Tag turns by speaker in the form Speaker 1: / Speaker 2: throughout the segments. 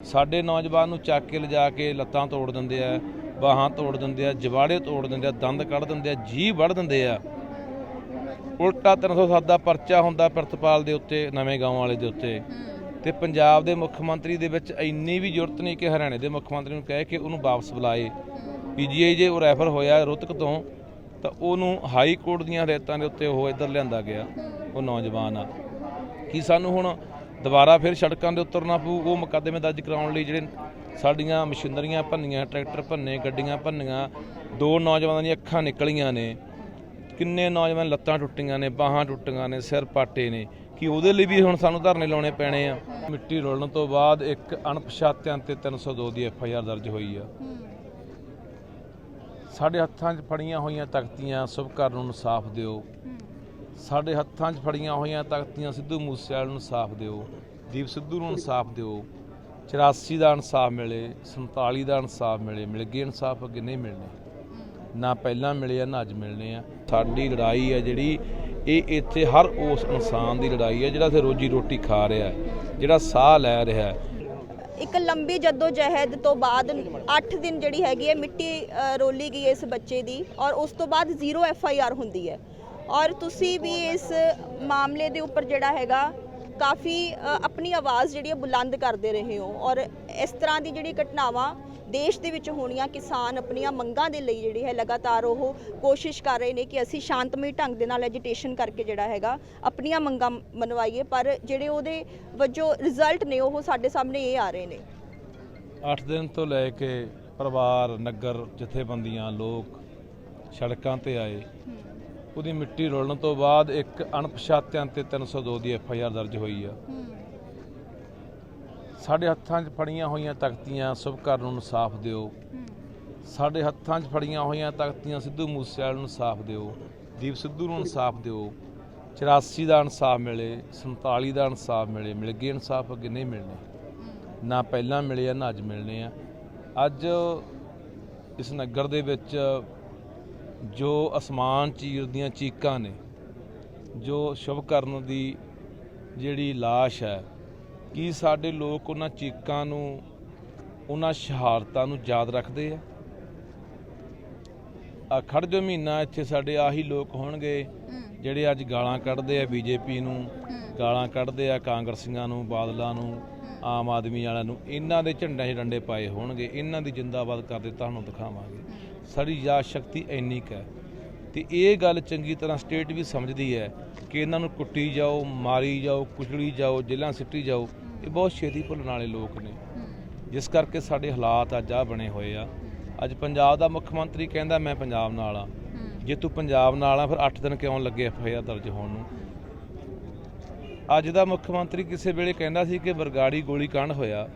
Speaker 1: ਸਾਡੇ ਨੌਜਵਾਨ ਨੂੰ ਚੱਕ ਕੇ ਲਿਜਾ ਕੇ ਲੱਤਾਂ ਤੋੜ ਦਿੰਦੇ ਆ, ਬਾਹਾਂ ਤੋੜ ਦਿੰਦੇ ਆ, ਜਵਾੜੇ ਤੋੜ ਦਿੰਦੇ ਆ, ਦੰਦ ਕੱਢ ਦਿੰਦੇ ਆ, ਜੀਭ ਵੜ ਦਿੰਦੇ ਆ। ਉਲਟਾ 307 ਦਾ ਪਰਚਾ ਹੁੰਦਾ ਪ੍ਰਿਤਪਾਲ ਦੇ ਉੱਤੇ, ਨਵੇਂ ਗਾਉਂ ਵਾਲੇ ਦੇ ਉੱਤੇ। ਤੇ ਪੰਜਾਬ ਦੇ ਮੁੱਖ ਮੰਤਰੀ ਦੇ ਵਿੱਚ ਇੰਨੀ ਵੀ ਜ਼ਰੂਰਤ ਨਹੀਂ ਕਿ ਹਰਿਆਣੇ ਦੇ ਮੁੱਖ ਮੰਤਰੀ ਨੂੰ ਕਹਿ ਕੇ ਉਹਨੂੰ ਵਾਪਸ ਬੁਲਾਏ। ਪੀਜੀਆਈ ਜੇ ਉਹ ਰੈਫਰ ਹੋਇਆ ਰੁਤਕ ਤੋਂ, ਤਾਂ ਉਹਨੂੰ ਹਾਈ ਕੋਰਟ ਦੀਆਂ ਹਦਾਇਤਾਂ ਦੇ ਉੱਤੇ ਉਹ ਇੱਧਰ ਲਿਆਂਦਾ ਗਿਆ, ਉਹ ਨੌਜਵਾਨ ਆ। ਕੀ ਸਾਨੂੰ ਹੁਣ ਦੁਬਾਰਾ ਫਿਰ ਸੜਕਾਂ ਦੇ ਉਤਰਨਾ ਪਊ, ਉਹ ਮੁਕੱਦਮੇ ਦਰਜ ਕਰਾਉਣ ਲਈ ਜਿਹੜੇ ਸਾਡੀਆਂ ਮਸ਼ੀਨਰੀਆਂ ਭੰਨੀਆਂ, ਟਰੈਕਟਰ ਭੰਨੇ, ਗੱਡੀਆਂ ਭੰਨੀਆਂ, ਦੋ ਨੌਜਵਾਨਾਂ ਦੀਆਂ ਅੱਖਾਂ ਨਿਕਲੀਆਂ ਨੇ। ਕਿੰਨੇ ਨੌਜਵਾਨ ਲੱਤਾਂ ਟੁੱਟੀਆਂ ਨੇ, ਬਾਹਾਂ ਟੁੱਟੀਆਂ ਨੇ, ਸਿਰ ਪਾਟੇ ਨੇ, ਕਿ ਉਹਦੇ ਲਈ ਵੀ ਹੁਣ ਸਾਨੂੰ ਧਰਨੇ ਲਾਉਣੇ ਪੈਣੇ ਆ। ਮਿੱਟੀ ਰੋਲਣ ਤੋਂ ਬਾਅਦ ਇੱਕ ਅਣਪਛਾਤਿਆਂ ਤੇ 302 ਦੀ ਐਫ ਆਈ ਆਰ ਦਰਜ ਹੋਈ ਆ। ਸਾਡੇ ਹੱਥਾਂ 'ਚ ਫੜੀਆਂ ਹੋਈਆਂ ਤਖਤੀਆਂ ਸੁਭਕਰਨ ਨੂੰ ਇਨਸਾਫ ਦਿਓ। ਸਾਡੇ ਹੱਥਾਂ 'ਚ ਫੜੀਆਂ ਹੋਈਆਂ ਤਖਤੀਆਂ ਸਿੱਧੂ ਮੂਸੇਵਾਲੇ ਨੂੰ ਇਨਸਾਫ ਦਿਓ, ਦੀਪ ਸਿੱਧੂ ਨੂੰ ਇਨਸਾਫ ਦਿਓ 84 ਦਾ ਇਨਸਾਫ ਮਿਲੇ 47 ਦਾ ਇਨਸਾਫ ਮਿਲੇ, ਮਿਲ ਗਏ ਇਨਸਾਫ, ਅੱਗੇ ਨਹੀਂ ਮਿਲਣੇ। ਨਾ ਪਹਿਲਾਂ ਮਿਲੇ ਆ, ਨਾ ਅੱਜ ਮਿਲਣੇ ਆ। ਸਾਡੀ ਲੜਾਈ ਹੈ ਜਿਹੜੀ, ਇਹ ਇੱਥੇ ਹਰ ਉਸ ਇਨਸਾਨ ਦੀ ਲੜਾਈ ਹੈ ਜਿਹੜਾ ਇੱਥੇ ਰੋਜੀ ਰੋਟੀ ਖਾ ਰਿਹਾ ਜਿਹੜਾ ਸਾਹ ਲੈ ਰਿਹਾ
Speaker 2: ਇੱਕ ਲੰਬੀ ਜੱਦੋ ਜਹਿਦ ਤੋਂ ਬਾਅਦ 8 ਦਿਨ ਜਿਹੜੀ ਹੈਗੀ ਹੈ, ਮਿੱਟੀ ਰੋਲੀ ਗਈ ਇਸ ਬੱਚੇ ਦੀ ਔਰ ਉਸ ਤੋਂ ਬਾਅਦ ਜ਼ੀਰੋ ਐਫ ਆਈ ਆਰ ਹੁੰਦੀ ਹੈ। ਔਰ ਤੁਸੀਂ ਵੀ ਇਸ ਮਾਮਲੇ ਦੇ ਉੱਪਰ ਜਿਹੜਾ ਹੈਗਾ ਕਾਫੀ ਆਪਣੀ ਆਵਾਜ਼ ਜਿਹੜੀ ਹੈ ਬੁਲੰਦ ਕਰਦੇ ਰਹੇ ਹੋ। ਔਰ ਇਸ ਤਰ੍ਹਾਂ ਦੀ ਜਿਹੜੀ ਘਟਨਾਵਾਂ ਦੇਸ਼ ਦੇ ਵਿੱਚ ਹੋਣੀਆਂ, ਕਿਸਾਨ ਆਪਣੀਆਂ ਮੰਗਾਂ ਦੇ ਲਈ ਜਿਹੜੀ ਹੈ ਲਗਾਤਾਰ ਉਹ ਕੋਸ਼ਿਸ਼ ਕਰ ਰਹੇ ਨੇ ਕਿ ਅਸੀਂ ਸ਼ਾਂਤਮਈ ਢੰਗ ਦੇ ਨਾਲ ਐਜੀਟੇਸ਼ਨ ਕਰਕੇ ਜਿਹੜਾ ਹੈਗਾ ਆਪਣੀਆਂ ਮੰਗਾਂ ਮਨਵਾਈਏ, ਪਰ ਜਿਹੜੇ ਉਹਦੇ ਵਜੋਂ ਰਿਜ਼ਲਟ ਨੇ, ਉਹ ਸਾਡੇ ਸਾਹਮਣੇ ਇਹ ਆ ਰਹੇ ਨੇ।
Speaker 1: 8 ਦਿਨ ਤੋਂ ਲੈ ਕੇ ਪਰਿਵਾਰ, ਨਗਰ, ਜਥੇਬੰਦੀਆਂ, ਲੋਕ ਸੜਕਾਂ ਤੇ ਆਏ। ਉਹਦੀ ਮਿੱਟੀ ਰੋਲਣ ਤੋਂ ਬਾਅਦ ਇੱਕ ਅਣਪਛਾਤਿਆਂ ਤੇ 302 ਦੀ ਐਫ ਆਈ ਆਰ ਦਰਜ ਹੋਈ ਆ। ਸਾਡੇ ਹੱਥਾਂ 'ਚ ਫੜੀਆਂ ਹੋਈਆਂ ਤਖਤੀਆਂ ਸੁਭਕਰਨ ਨੂੰ ਇਨਸਾਫ ਦਿਓ। ਸਾਡੇ ਹੱਥਾਂ 'ਚ ਫੜੀਆਂ ਹੋਈਆਂ ਤਖਤੀਆਂ ਸਿੱਧੂ ਮੂਸੇਵਾਲੇ ਨੂੰ ਇਨਸਾਫ ਦਿਓ। ਦੀਪ ਸਿੱਧੂ ਨੂੰ ਇਨਸਾਫ ਦਿਓ। 84 ਦਾ ਇਨਸਾਫ ਮਿਲੇ 47 ਦਾ ਇਨਸਾਫ ਮਿਲੇ, ਮਿਲ ਗਏ ਇਨਸਾਫ, ਅੱਗੇ ਨਹੀਂ ਮਿਲਣੇ। ਨਾ ਪਹਿਲਾਂ ਮਿਲੇ ਆ, ਨਾ ਅੱਜ ਮਿਲਣੇ ਆ। ਅੱਜ ਇਸ ਨਗਰ ਦੇ ਵਿੱਚ ਜੋ ਅਸਮਾਨ ਚੀਰਦੀਆਂ ਚੀਕਾਂ ਨੇ ਜੋ ਸ਼ੁਭਕਰਨ ਦੀ ਜਿਹੜੀ ਲਾਸ਼ ਹੈ ਕੀ ਸਾਡੇ ਲੋਕ ਉਹਨਾਂ ਚੀਕਾਂ ਨੂੰ ਉਹਨਾਂ ਸ਼ਹਾਦਤਾਂ ਨੂੰ ਯਾਦ ਰੱਖਦੇ ਆ? ਆ ਖੜ ਜੋ ਮਹੀਨਾ ਇੱਥੇ ਸਾਡੇ ਆਹੀ ਲੋਕ ਹੋਣਗੇ ਜਿਹੜੇ ਅੱਜ ਗਾਲਾਂ ਕੱਢਦੇ ਆ ਬੀਜੇਪੀ ਨੂੰ ਗਾਲਾਂ ਕੱਢਦੇ ਆ ਕਾਂਗਰਸੀਆਂ ਨੂੰ ਬਾਦਲਾਂ ਨੂੰ ਆਮ ਆਦਮੀ ਵਾਲਿਆਂ ਨੂੰ ਇਹਨਾਂ ਦੇ ਝੰਡਿਆਂ 'ਚ ਡੰਡੇ ਪਾਏ ਹੋਣਗੇ ਇਹਨਾਂ ਦੀ ਜਿੰਦਾਬਾਦ ਕਰਦੇ ਤੁਹਾਨੂੰ ਦਿਖਾਵਾਂਗੇ। ਸਾਡੀ ਯਾਦ ਸ਼ਕਤੀ ਇੰਨੀ ਕੁ ਹੈ। ਤੇ ਇਹ ਗੱਲ ਚੰਗੀ ਤਰ੍ਹਾਂ ਸਟੇਟ ਵੀ ਸਮਝਦੀ ਹੈ ਕਿ ਇਹਨਾਂ ਨੂੰ ਕੁੱਟੀ ਜਾਓ, ਮਾਰੀ ਜਾਓ, ਕੁਚਲੀ ਜਾਓ, ਜੇਲ੍ਹਾਂ ਸਿੱਟੀ ਜਾਓ। ਇਹ ਬਹੁਤ ਛੇਤੀ ਭੁੱਲਣ ਵਾਲੇ ਲੋਕ ਨੇ। ਜਿਸ ਕਰਕੇ ਸਾਡੇ ਹਾਲਾਤ ਅੱਜ ਆ ਬਣੇ ਹੋਏ ਆ। ਅੱਜ ਪੰਜਾਬ ਦਾ ਮੁੱਖ ਮੰਤਰੀ ਕਹਿੰਦਾ, ਮੈਂ ਪੰਜਾਬ ਨਾਲ ਆ। ਜੇ ਤੂੰ ਪੰਜਾਬ ਨਾਲ ਆ, ਫਿਰ 8 ਦਿਨ ਕਿਉਂ ਲੱਗੇ ਐਫ ਆਈ ਆਰ ਦਰਜ ਹੋਣ ਨੂੰ? ਅੱਜ ਦਾ ਮੁੱਖ ਮੰਤਰੀ ਕਿਸੇ ਵੇਲੇ ਕਹਿੰਦਾ ਸੀ ਕਿ ਬਰਗਾੜੀ ਗੋਲੀ ਕਾਂਡ ਹੋਇਆ।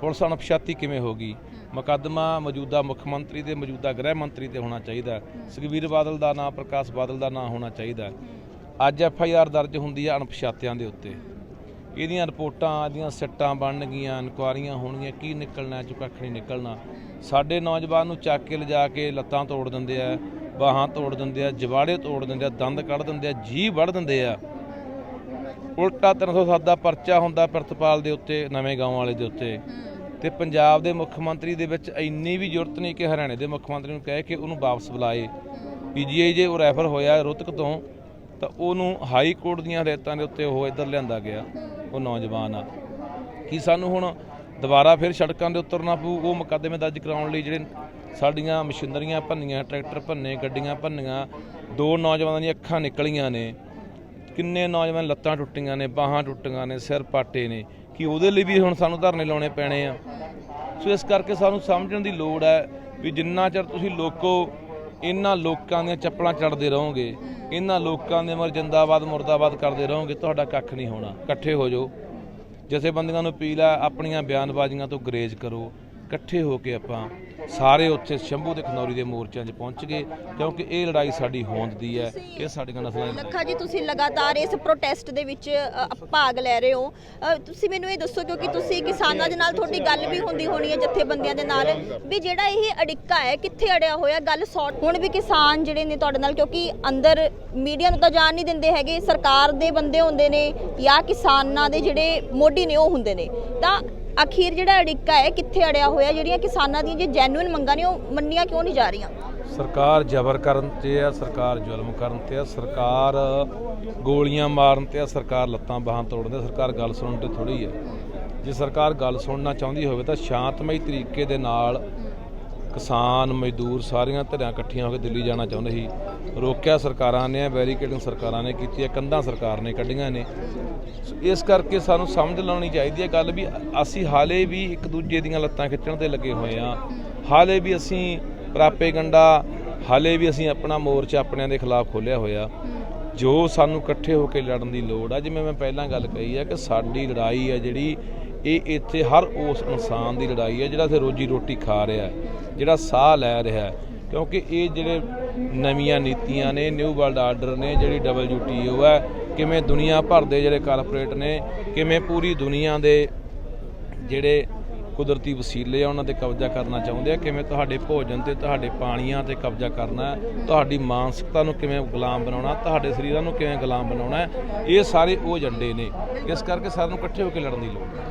Speaker 1: ਪੁਲਿਸ ਅਣਪਛਾਤੀ ਕਿਵੇਂ ਹੋ ਗਈ? ਮੁਕੱਦਮਾ ਮੌਜੂਦਾ ਮੁੱਖ ਮੰਤਰੀ ਤੇ ਮੌਜੂਦਾ ਗ੍ਰਹਿ ਮੰਤਰੀ ਤੇ ਹੋਣਾ ਚਾਹੀਦਾ ਹੈ। ਸੁਖਬੀਰ ਬਾਦਲ ਦਾ ਨਾਂ ਪ੍ਰਕਾਸ਼ ਬਾਦਲ ਦਾ ਨਾਂ ਹੋਣਾ ਚਾਹੀਦਾ। ਅੱਜ ਐਫ ਆਈ ਆਰ ਦਰਜ ਹੁੰਦੀ ਹੈ ਅਣਪਛਾਤਿਆਂ ਦੇ ਉੱਤੇ। ਇਹਦੀਆਂ ਰਿਪੋਰਟਾਂ ਇਹਦੀਆਂ ਸਿੱਟਾਂ ਬਣਨਗੀਆਂ ਇਨਕੁਆਰੀਆਂ ਹੋਣਗੀਆਂ ਕੀ ਨਿਕਲਣਾ ਚੋਂ ਕੱਖ ਨਹੀਂ ਨਿਕਲਣਾ। ਸਾਡੇ ਨੌਜਵਾਨ ਨੂੰ ਚੱਕ ਕੇ ਲਿਜਾ ਕੇ ਲੱਤਾਂ ਤੋੜ ਦਿੰਦੇ ਆ ਬਾਹਾਂ ਤੋੜ ਦਿੰਦੇ ਆ ਜਵਾੜੇ ਤੋੜ ਦਿੰਦੇ ਆ ਦੰਦ ਕੱਢ ਦਿੰਦੇ ਆ ਜੀਭ ਵੜ ਦਿੰਦੇ ਆ। ਉਲਟਾ 307 ਦਾ ਪਰਚਾ ਹੁੰਦਾ ਪ੍ਰਿਤਪਾਲ ਦੇ ਉੱਤੇ ਨਵੇਂ ਗਾਉਂ ਵਾਲੇ ਦੇ ਉੱਤੇ। ਤੇ ਪੰਜਾਬ ਦੇ ਮੁੱਖ ਮੰਤਰੀ ਦੇ ਵਿੱਚ ਇੰਨੀ ਵੀ ਜ਼ਰੂਰਤ ਨਹੀਂ ਕਿ ਹਰਿਆਣੇ ਦੇ ਮੁੱਖ ਮੰਤਰੀ ਨੂੰ ਕਹੇ ਕਿ ਉਹਨੂੰ ਵਾਪਸ ਬੁਲਾਏ। ਪੀਜੀਆਈ ਜੇ ਉਹ ਰੈਫਰ ਹੋਇਆ ਰੁਤਕ ਤੋਂ, ਤਾਂ ਉਹਨੂੰ ਹਾਈ ਕੋਰਟ ਦੀਆਂ ਹਦਾਇਤਾਂ ਦੇ ਉੱਤੇ ਉਹ ਇੱਧਰ ਲਿਆਂਦਾ ਗਿਆ, ਉਹ ਨੌਜਵਾਨ ਆ। ਕਿ ਸਾਨੂੰ ਹੁਣ ਦੁਬਾਰਾ ਫਿਰ ਸੜਕਾਂ ਦੇ ਉਤਰਨਾ ਪਊ? ਉਹ ਮੁਕੱਦਮੇ ਦਰਜ ਕਰਾਉਣ ਲਈ ਜਿਹੜੇ ਸਾਡੀਆਂ ਮਸ਼ੀਨਰੀਆਂ ਭੰਨੀਆਂ, ਟਰੈਕਟਰ ਭੰਨੇ, ਗੱਡੀਆਂ ਭੰਨੀਆਂ, ਦੋ ਨੌਜਵਾਨਾਂ ਦੀਆਂ ਅੱਖਾਂ ਨਿਕਲੀਆਂ ਨੇ। ਕਿੰਨੇ ਨੌਜਵਾਨ ਲੱਤਾਂ ਟੁੱਟੀਆਂ ਨੇ, ਬਾਹਾਂ ਟੁੱਟੀਆਂ ਨੇ, ਸਿਰ ਪਾਟੇ ਨੇ। ਕਿ ਉਹਦੇ ਲਈ ਵੀ ਹੁਣ ਸਾਨੂੰ ਧਰਨੇ ਲਾਉਣੇ ਪੈਣੇ ਆ। ਸੋ ਇਸ ਕਰਕੇ ਸਾਨੂੰ ਸਮਝਣ ਦੀ ਲੋੜ ਹੈ ਵੀ ਜਿੰਨਾ ਚਿਰ ਤੁਸੀਂ ਲੋਕੋ ਇਹਨਾਂ ਲੋਕਾਂ ਦੀਆਂ ਚੱਪਲਾਂ ਚੜਦੇ ਰਹੋਗੇ, ਇਹਨਾਂ ਲੋਕਾਂ ਦੇ ਮਰ ਜਿੰਦਾਬਾਦ, ਮੁਰਦਾਬਾਦ ਕਰਦੇ ਰਹੋਗੇ, ਤੁਹਾਡਾ ਕੱਖ ਨਹੀਂ ਹੋਣਾ। ਇਕੱਠੇ ਹੋ ਜਾਓ। ਜਥੇਬੰਦੀਆਂ ਨੂੰ ਅਪੀਲ ਹੈ ਆਪਣੀਆਂ ਬਿਆਨਬਾਜ਼ੀਆਂ ਤੋਂ ਗਰੇਜ ਕਰੋ। ਇਕੱਠੇ ਹੋ ਕੇ ਆਪਾਂ ਸਾਰੇ ਉੱਥੇ ਸ਼ੰਭੂ ਤੇ ਖਨੌਰੀ ਦੇ ਮੋਰਚਿਆਂ 'ਚ ਪਹੁੰਚ ਗਏ ਕਿਉਂਕਿ ਇਹ ਲੜਾਈ ਸਾਡੀ ਹੋਂਦ ਦੀ ਹੈ। ਇਹ ਸਾਡੀਆਂ ਨਸਲਾਂ ਦੀ
Speaker 2: ਲੱਖਾ ਜੀ ਤੁਸੀਂ ਲਗਾਤਾਰ ਇਸ ਪ੍ਰੋਟੈਸਟ ਦੇ ਵਿੱਚ ਅ, ਭਾਗ ਲੈ ਰਹੇ ਹੋ। ਅ, ਤੁਸੀਂ ਮੈਨੂੰ ਇਹ ਦੱਸੋ ਕਿਉਂਕਿ ਤੁਸੀਂ ਕਿਸਾਨਾਂ ਦੇ ਨਾਲ ਤੁਹਾਡੀ ਗੱਲ ਵੀ ਹੁੰਦੀ ਹੋਣੀ ਹੈ ਜਥੇਬੰਦੀਆਂ ਦੇ ਨਾਲ ਵੀ ਜਿਹੜਾ ਇਹ ਅੜਿੱਕਾ ਹੈ ਕਿੱਥੇ ਅੜਿਆ ਹੋਇਆ? ਗੱਲ ਸੌਟ ਹੁਣ ਵੀ ਕਿਸਾਨ ਜਿਹੜੇ ਨੇ ਤੁਹਾਡੇ ਨਾਲ ਕਿਉਂਕਿ ਅੰਦਰ ਮੀਡੀਆ ਨੂੰ ਤਾਂ ਜਾਣ ਨਹੀਂ ਦਿੰਦੇ ਹੈਗੇ ਸਰਕਾਰ ਦੇ ਬੰਦੇ ਹੁੰਦੇ ਨੇ ਜਾਂ ਕਿਸਾਨਾਂ ਦੇ ਜਿਹੜੇ ਮੋਢੀ ਨੇ ਉਹ ਹੁੰਦੇ ਨੇ। ਤਾਂ ਅਖੀਰ ਜਿਹੜਾ ਅੜਿੱਕਾ ਹੈ, ਕਿੱਥੇ ਅੜਿਆ ਹੋਇਆ, ਜਿਹੜੀਆਂ ਕਿਸਾਨਾਂ ਦੀਆਂ ਜੇ ਜੈਨੂਇਨ ਮੰਗਾਂ ਨੇ, ਉਹ ਮੰਨੀਆਂ ਕਿਉਂ ਨਹੀਂ ਜਾ ਰਹੀਆਂ?
Speaker 1: ਸਰਕਾਰ ਜ਼ਬਰ ਕਰਨ ਤੇ ਆ, ਸਰਕਾਰ ਜ਼ੁਲਮ ਕਰਨ ਤੇ ਆ, ਸਰਕਾਰ ਗੋਲੀਆਂ ਮਾਰਨ ਤੇ ਆ, ਸਰਕਾਰ ਲੱਤਾਂ ਬਾਹਾਂ ਤੋੜਨ ਤੇ ਸਰਕਾਰ ਗੱਲ ਸੁਣਨ ਤੇ ਥੋੜੀ ਹੈ ਜੇ ਸਰਕਾਰ ਗੱਲ ਸੁਣਨਾ ਚਾਹੁੰਦੀ ਹੋਵੇ ਤਾਂ ਸ਼ਾਂਤਮਈ ਤਰੀਕੇ ਦੇ ਨਾਲ ਕਿਸਾਨ, ਮਜ਼ਦੂਰ ਸਾਰੀਆਂ ਧਿਰਾਂ ਇਕੱਠੀਆਂ ਹੋ ਕੇ ਦਿੱਲੀ ਜਾਣਾ ਚਾਹੁੰਦੇ ਸੀ। ਰੋਕਿਆ ਸਰਕਾਰਾਂ ਨੇ ਬੈਰੀਕੇਡਿੰਗ ਸਰਕਾਰਾਂ ਨੇ ਕੀਤੀ ਹੈ, ਕੰਧਾਂ ਸਰਕਾਰ ਨੇ ਕੱਢੀਆਂ ਨੇ। ਸੋ ਇਸ ਕਰਕੇ ਸਾਨੂੰ ਸਮਝ ਲਾਉਣੀ ਚਾਹੀਦੀ ਹੈ ਗੱਲ ਵੀ ਅਸੀਂ ਹਾਲੇ ਵੀ ਇੱਕ ਦੂਜੇ ਦੀਆਂ ਲੱਤਾਂ ਖਿੱਚਣ ਤੇ ਲੱਗੇ ਹੋਏ ਆ ਹਾਲੇ ਵੀ ਅਸੀਂ ਪ੍ਰਾਪੇਗੰਡਾ ਹਾਲੇ ਵੀ ਅਸੀਂ ਆਪਣਾ ਮੋਰਚਾ ਆਪਣਿਆਂ ਦੇ ਖਿਲਾਫ ਖੋਲਿਆ ਹੋਇਆ। ਜੋ ਸਾਨੂੰ ਇਕੱਠੇ ਹੋ ਕੇ ਲੜਨ ਦੀ ਲੋੜ ਆ, ਜਿਵੇਂ ਮੈਂ ਪਹਿਲਾਂ ਗੱਲ ਕਹੀ ਆ ਕਿ ਸਾਡੀ ਲੜਾਈ ਹੈ ਜਿਹੜੀ ਇਹ ਇੱਥੇ ਹਰ ਉਸ ਇਨਸਾਨ ਦੀ ਲੜਾਈ ਹੈ ਜਿਹੜਾ ਇੱਥੇ ਰੋਜੀ ਰੋਟੀ ਖਾ ਰਿਹਾ ਜਿਹੜਾ ਸਾਹ ਲੈ ਰਿਹਾ ਕਿਉਂਕਿ ਇਹ ਜਿਹੜੇ ਨਵੀਆਂ ਨੀਤੀਆਂ ਨੇ ਨਿਊ ਵਰਲਡ ਆਰਡਰ ਨੇ, ਜਿਹੜੀ WTO ਹੈ, ਕਿਵੇਂ ਦੁਨੀਆ ਭਰ ਦੇ ਜਿਹੜੇ ਕਾਰਪੋਰੇਟ ਨੇ, ਕਿਵੇਂ ਪੂਰੀ ਦੁਨੀਆ ਦੇ ਜਿਹੜੇ ਕੁਦਰਤੀ ਵਸੀਲੇ ਆ, ਉਹਨਾਂ ਤੇ ਕਬਜ਼ਾ ਕਰਨਾ ਚਾਹੁੰਦੇ ਆ, ਕਿਵੇਂ ਤੁਹਾਡੇ ਭੋਜਨ ਤੇ, ਤੁਹਾਡੇ ਪਾਣੀਆਂ ਤੇ ਕਬਜ਼ਾ ਕਰਨਾ ਤੁਹਾਡੀ ਮਾਨਸਿਕਤਾ ਨੂੰ ਕਿਵੇਂ ਗੁਲਾਮ ਬਣਾਉਣਾ, ਤੁਹਾਡੇ ਸਰੀਰਾਂ ਨੂੰ ਕਿਵੇਂ ਗੁਲਾਮ ਬਣਾਉਣਾ ਇਹ ਸਾਰੇ ਉਹ ਏਜੰਡੇ ਨੇ। ਇਸ ਕਰਕੇ ਸਾਨੂੰ ਇਕੱਠੇ ਹੋ ਕੇ ਲੜਨ ਦੀ ਲੋੜ ਹੈ।